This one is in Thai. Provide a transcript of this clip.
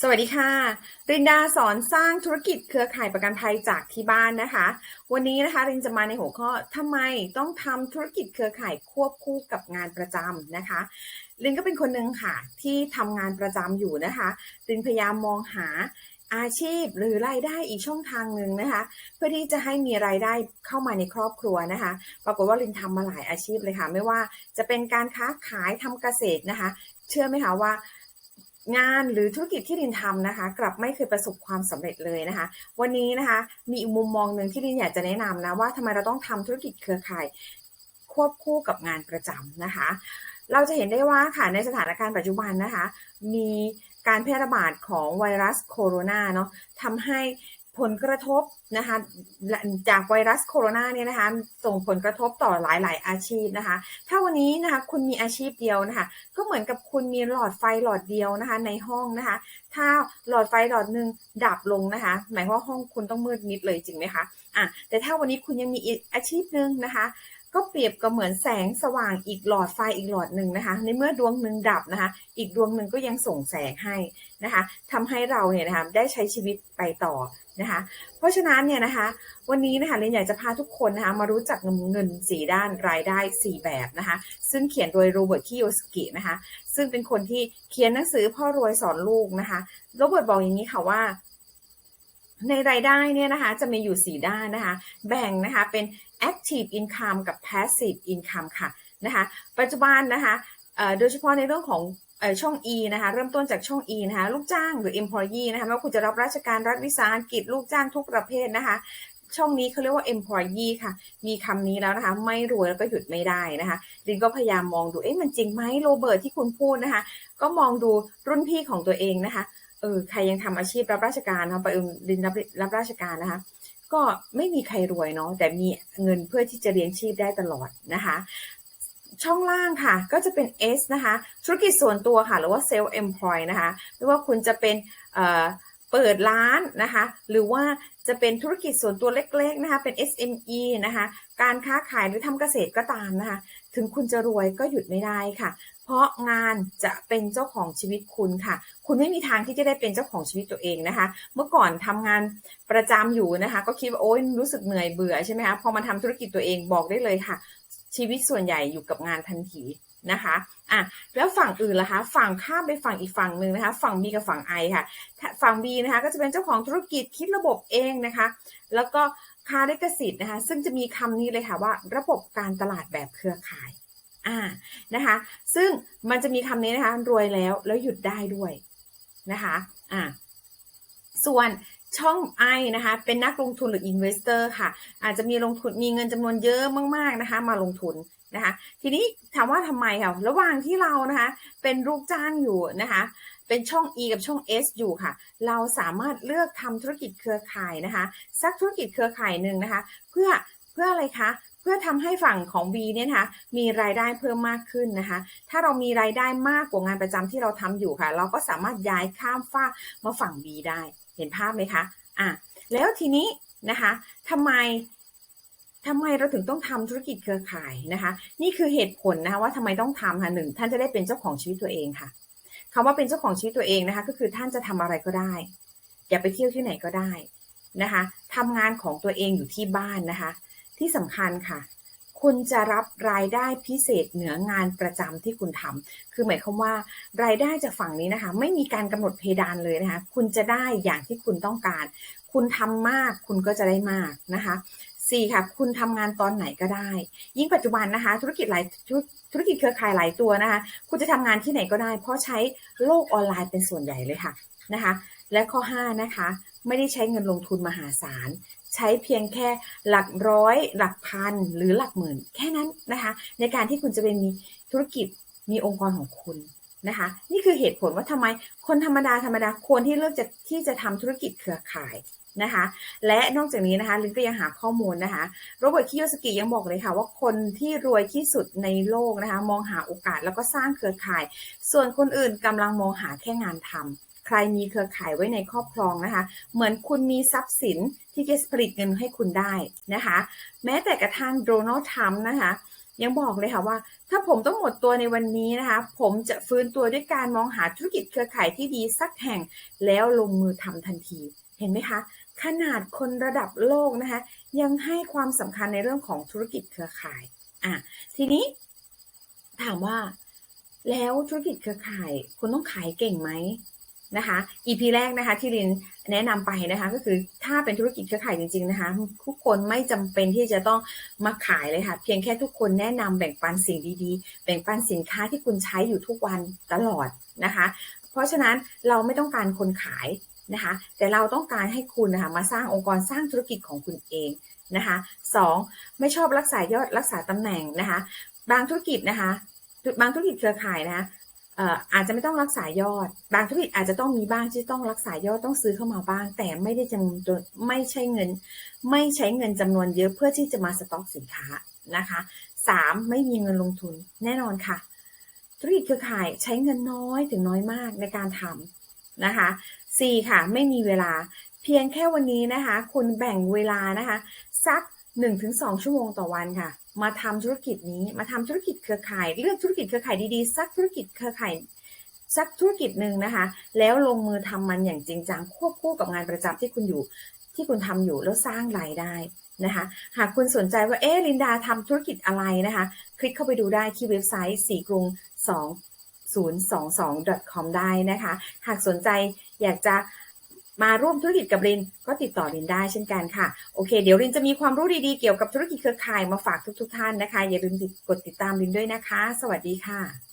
สวัสดีค่ะ รินดาสอนสร้างธุรกิจเครือข่ายประกันภัยจากที่บ้านนะคะ วันนี้นะคะรินจะมาในหัวข้อทำไมต้องทำธุรกิจเครือข่ายควบคู่กับงานประจำนะคะรินก็เป็นคนหนึ่งค่ะที่ทำงานประจำอยู่นะคะรินพยายามมองหาอาชีพหรือรายได้อีกช่องทางหนึ่งนะคะ เพื่อที่จะให้มีรายได้เข้ามาในครอบครัวนะคะ ปรากฏว่ารินทำมาหลายอาชีพเลยค่ะ ไม่ว่าจะเป็นการค้าขายทำเกษตรนะคะ เชื่อไหมคะว่า งานหรือธุรกิจที่รินทำนะคะ กลับไม่เคยประสบความสำเร็จเลยนะคะ วันนี้นะคะมีอีกมุมมองหนึ่งที่รินอยากจะแนะนำนะว่าทำไมเราต้องทำธุรกิจเครือข่ายควบคู่กับงานประจำนะคะ เราจะเห็นได้ว่าค่ะในสถานการณ์ปัจจุบันนะคะ มีการแพร่ระบาดของไวรัสโคโรนาเนาะทำให้ ผลกระทบนะคะจากไวรัสโคโรนาเนี่ยนะคะส่งผลกระทบต่อหลาย ๆ อาชีพนะคะ ถ้าวันนี้นะคะคุณมีอาชีพเดียวนะคะก็เหมือนกับคุณมีหลอดไฟหลอดเดียวนะคะในห้องนะคะ ถ้าหลอดไฟหลอดหนึ่งดับลงนะคะ หมายว่าห้องคุณต้องมืดมิดเลยจริงไหมคะอะแต่ถ้าวันนี้คุณยังมีอาชีพหนึ่งนะคะ ก็เปรียบกับเหมือนแสงสว่างอีกหลอดไฟอีกหลอดหนึ่งนะคะ ในเมื่อดวงหนึ่งดับนะคะ อีกดวงหนึ่งก็ยังส่งแสงให้นะคะทำให้เราเนี่ยนะคะได้ใช้ชีวิตไปต่อนะคะ เพราะฉะนั้นเนี่ยนะคะ วันนี้นะคะเรนอยากจะพาทุกคนนะคะมารู้จักเงินเงินสีด้านรายได้ 4 แบบนะคะ ซึ่งเขียนโดยโรเบิร์ตคิโยสกินะคะ ซึ่งเป็นคนที่เขียนหนังสือพ่อรวยสอนลูกนะคะโรเบิร์ตบอกอย่างนี้ค่ะว่าในรายได้เนี่ยนะคะจะมีอยู่ 4 ด้านนะคะ แบ่งนะคะเป็น active income กับ passive income ค่ะนะคะปัจจุบันนะคะโดยเฉพาะในเรื่องของช่อง E นะคะเริ่มต้นจากช่อง E นะคะลูกจ้างหรือ employee นะคะไม่ว่าคุณจะรับราชการรัฐวิสาหกิจลูกจ้างทุกประเภทนะคะช่องนี้เขาเรียกว่า employee ค่ะ มีคำนี้แล้วนะคะ ไม่รวยแล้วก็หยุดไม่ได้นะคะลินก็พยายามมองดู เอ๊ะมันจริงไหมโรเบิร์ตที่คุณพูดนะคะ ก็มองดูรุ่นพี่ของตัวเองนะคะ เออ ใครยังทำอาชีพรับราชการนะไปลินรับรับราชการนะคะ ก็ไม่มีใครรวยเนาะแต่มีเงินเพื่อที่จะเลี้ยงชีพได้ตลอดนะคะ ช่องล่างค่ะก็จะเป็น S นะคะ ธุรกิจส่วนตัวค่ะ หรือว่า self employ นะคะไม่ว่าคุณจะเป็นเปิดร้านนะคะ หรือว่าจะเป็นธุรกิจส่วนตัวเล็ก ๆนะคะ เป็น SME นะคะ การค้าขายหรือทำเกษตรก็ตามนะคะ ถึงคุณจะรวยก็หยุดไม่ได้ค่ะ เพราะงานจะเป็นเจ้าของชีวิตคุณค่ะ คุณไม่มีทางที่จะได้เป็นเจ้าของชีวิตตัวเองนะคะ เมื่อก่อนทำงานประจำอยู่นะคะ ก็คิดว่าโอ๊ยรู้สึกเหนื่อยเบื่อใช่ไหมคะพอมาทำธุรกิจตัวเองบอกได้เลยค่ะ ชีวิตส่วนใหญ่อยู่กับงานทันทีนะคะอะแล้วฝั่งอื่นล่ะคะ ฝั่งข้ามไปฝั่งอีกฝั่งหนึ่งนะคะ ฝั่ง B กับฝั่ง I ค่ะ ฝั่ง B นะคะ ก็จะเป็นเจ้าของธุรกิจคิดระบบเองนะคะ แล้วก็ค้าลิขสิทธิ์นะคะ ซึ่งจะมีคำนี้เลยค่ะว่า ระบบการตลาดแบบเครือข่าย อ่านะคะ ซึ่งมันจะมีคำนี้นะคะ รวยแล้วแล้วหยุดได้ด้วยนะคะอ่าส่วนช่อง I นะคะ เป็นนักลงทุนหรือ investor ค่ะ อาจจะมีลงทุนมีเงินจำนวนเยอะมากๆนะคะ มาลงทุนนะคะ ทีนี้ถามว่าทำไมค่ะ ระหว่างที่เรานะคะ เป็นลูกจ้างอยู่นะคะ เป็นช่อง E กับช่อง S อยู่ค่ะ เราสามารถเลือกทำธุรกิจเครือข่ายนะคะ สักธุรกิจเครือข่ายหนึ่งนะคะ เพื่อเพื่ออะไรคะ เพื่อทำให้ฝั่งของ B เนี่ยนะคะมีรายได้เพิ่มมากขึ้นนะคะ ถ้าเรามีรายได้มากกว่างานประจำที่เราทำอยู่ค่ะ เราก็สามารถย้ายข้ามฟากมาฝั่ง B ได้เห็นภาพไหมคะอะแล้วทีนี้นะคะทำไมทำไมเราถึงต้องทำธุรกิจเครือข่ายนะคะ นี่คือเหตุผลนะคะว่าทำไมต้องทำค่ะหนึ่งท่านจะได้เป็นเจ้าของชีวิตตัวเองค่ะคำว่าเป็นเจ้าของชีวิตตัวเองนะคะ ก็คือท่านจะทำอะไรก็ได้อย่าไปเที่ยวที่ไหนก็ได้นะคะทำงานของตัวเองอยู่ที่บ้านนะคะ ที่สำคัญค่ะ คุณจะรับรายได้พิเศษเหนืองานประจำที่คุณทำคือหมายความว่า รายได้จากฝั่งนี้นะคะ ไม่มีการกำหนดเพดานเลยนะคะ คุณจะได้อย่างที่คุณต้องการ คุณทำมากคุณก็จะได้มากนะคะ4ค่ะคุณทำงานตอนไหนก็ได้ ยิ่งปัจจุบันนะคะ ธุรกิจหลายธุรกิจเครือข่ายหลายตัวนะคะ คุณจะทำงานที่ไหนก็ได้ เพราะใช้โลกออนไลน์เป็นส่วนใหญ่เลยค่ะนะคะ และข้อ5นะคะ ไม่ได้ใช้เงินลงทุนมหาศาล ใช้เพียงแค่หลักร้อย หลักพัน หรือหลักหมื่น แค่นั้นนะคะ ในการที่คุณจะเป็นมีธุรกิจมีองค์กรของคุณนะคะ นี่คือเหตุผลว่าทำไมคนธรรมดาธรรมดาควรที่เลือกจะที่จะทำธุรกิจเครือข่ายนะคะ และนอกจากนี้นะคะลินก็ยังหาข้อมูลนะคะโรเบิร์ตคิโยสกิยังบอกเลยค่ะ ว่าคนที่รวยที่สุดในโลกนะคะ มองหาโอกาสแล้วก็สร้างเครือข่าย ส่วนคนอื่นกำลังมองหาแค่งานทำ ใครมีเครือข่ายไว้ในครอบครองนะคะ เหมือนคุณมีทรัพย์สินที่จะผลิตเงินให้คุณได้นะคะ แม้แต่กระทั่งโดนัลด์ทรัมป์นะคะยังบอกเลยค่ะว่า ถ้าผมต้องหมดตัวในวันนี้นะคะ ผมจะฟื้นตัวด้วยการมองหาธุรกิจเครือข่ายที่ดีสักแห่งแล้วลงมือทำทันที เห็นไหมคะ ขนาดคนระดับโลกนะคะ ยังให้ความสำคัญในเรื่องของธุรกิจเครือข่ายอะทีนี้ถามว่า แล้วธุรกิจเครือข่าย คุณต้องขายเก่งไหม นะคะ EP แรกนะคะที่ลินแนะนำไปนะคะก็คือถ้าเป็นธุรกิจเครือข่ายจริง ๆนะคะ ทุกคนไม่จำเป็นที่จะต้องมาขายเลยค่ะ เพียงแค่ทุกคนแนะนำแบ่งปันสิ่งดีๆ แบ่งปันสินค้าที่คุณใช้อยู่ทุกวันตลอดนะคะ เพราะฉะนั้นเราไม่ต้องการคนขายนะคะ แต่เราต้องการให้คุณนะคะมาสร้างองค์กรสร้างธุรกิจของคุณเองนะคะสองไม่ชอบรักษายอดรักษาตำแหน่งนะคะ บางธุรกิจนะคะ บางธุรกิจเครือข่ายนะคะ อาจจะไม่ต้องรักษายอด บางธุรกิจอาจจะต้องมีบ้างที่ต้องรักษายอดต้องซื้อเข้ามาบ้าง แต่ไม่ได้จำนวนไม่ใช่เงิน ไม่ใช้เงินจำนวนเยอะเพื่อที่จะมาสต็อกสินค้านะคะสามไม่มีเงินลงทุนแน่นอนค่ะ ธุรกิจเครือข่ายใช้เงินน้อยถึงน้อยมากในการทำนะคะสี่ค่ะไม่มีเวลาเพียงแค่วันนี้นะคะ คุณแบ่งเวลานะคะ สัก 1-2 ชั่วโมงต่อวันค่ะ มาทำธุรกิจนี้มาทำธุรกิจเครือข่าย เลือกธุรกิจเครือข่ายดีๆสักธุรกิจเครือข่ายสักธุรกิจหนึ่งนะคะ แล้วลงมือทำมันอย่างจริงจังควบคู่กับงานประจำที่คุณอยู่ที่คุณทำอยู่แล้วสร้างรายได้นะคะ หากคุณสนใจว่าเอ๊ลินดาทำธุรกิจอะไรนะคะ คลิกเข้าไปดูได้ที่เว็บไซต์สีกรุง2 com ได้นะคะ หากสนใจอยากจะ มาร่วมธุรกิจกับรินก็ติดต่อรินได้เช่นกันค่ะ โอเค เดี๋ยวรินจะมีความรู้ดีๆ เกี่ยวกับธุรกิจเครือข่ายมาฝากทุกๆท่านนะคะ อย่าลืมกดติดตามรินด้วยนะคะ สวัสดีค่ะ